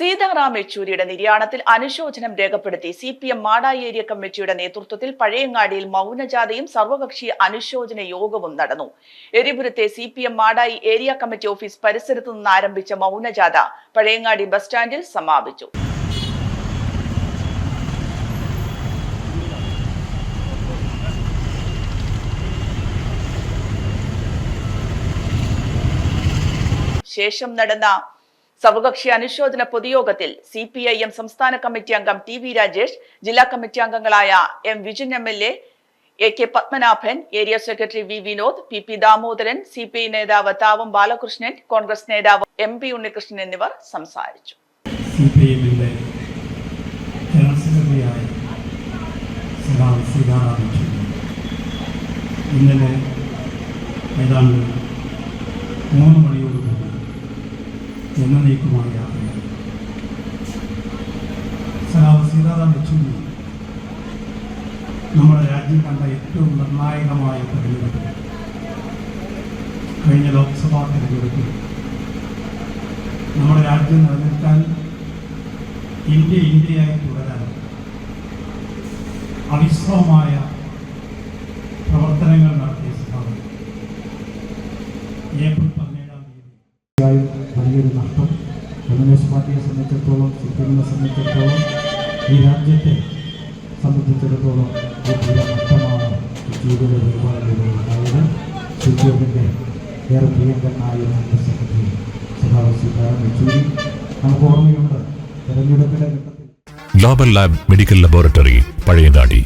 സീതാറാം യെച്ചൂരിയുടെ നിര്യാണത്തിൽ അനുശോചനം രേഖപ്പെടുത്തി C P M Madayi area committee നേതൃത്വത്തിൽ പഴയങ്ങാടിയിൽ മൗനജാഥയും സർവകക്ഷി അനുശോചന യോഗവും നടന്നു. എരിപുരത്തെ C P M Madayi area committee office പരിസരത്തു നിന്ന് ആരംഭിച്ച മൗനജാഥ പഴയങ്ങാടി ബസ് സ്റ്റാൻഡിൽ സമാപിച്ചു. ശേഷം നടന്ന സർവകക്ഷി അനുശോചന പൊതുയോഗത്തിൽ സി പി ഐ എം സംസ്ഥാന കമ്മിറ്റി അംഗം ടി വി രാജേഷ് ജില്ലാ കമ്മിറ്റി അംഗങ്ങളായ M Vijin M L A A K Padmanabhan area secretary V Vinod P P Damodaran C P I നേതാവ് താവം ബാലകൃഷ്ണൻ കോൺഗ്രസ് നേതാവ് എം പി ഉണ്ണികൃഷ്ണൻ എന്നിവർ സംസാരിച്ചു. ഇന്നലെ ഏതാണ്ട് മൂന്ന് മണിയോടുകൂടി എന്നേക്കുമായ യാത്രയായി സഖാവ് സീതാറാം യെച്ചൂരി നമ്മുടെ രാജ്യം കണ്ട ഏറ്റവും നിർണായകമായ തെരഞ്ഞെടുപ്പ്. കഴിഞ്ഞ ലോക്സഭാ തെരഞ്ഞെടുപ്പിൽ നമ്മുടെ രാജ്യം നിലനിൽക്കാൻ ഇന്ത്യ ഇന്ത്യയായി തുടരാൻ അവിശ്രമമായ വലിയൊരു നഷ്ടം. കമ്മ്യൂണിസ്റ്റ് പാർട്ടിയെ സംബന്ധിച്ചിടത്തോളം സി പി സംബന്ധിച്ചിടത്തോളം ഈ രാജ്യത്തെ സംബന്ധിച്ചിടത്തോളം വലിയ നഷ്ടമാണ് ജീവിത പരിപാടികളിൽ ഉണ്ടായത്. ഏറെ പ്രിയങ്കരനായ സെക്രട്ടറി സഖാവ് സീതാറാം യെച്ചൂരി. നമുക്ക് ഓർമ്മയുണ്ട് തെരഞ്ഞെടുപ്പിലെ global lab medical laboratory Pazhayangadi.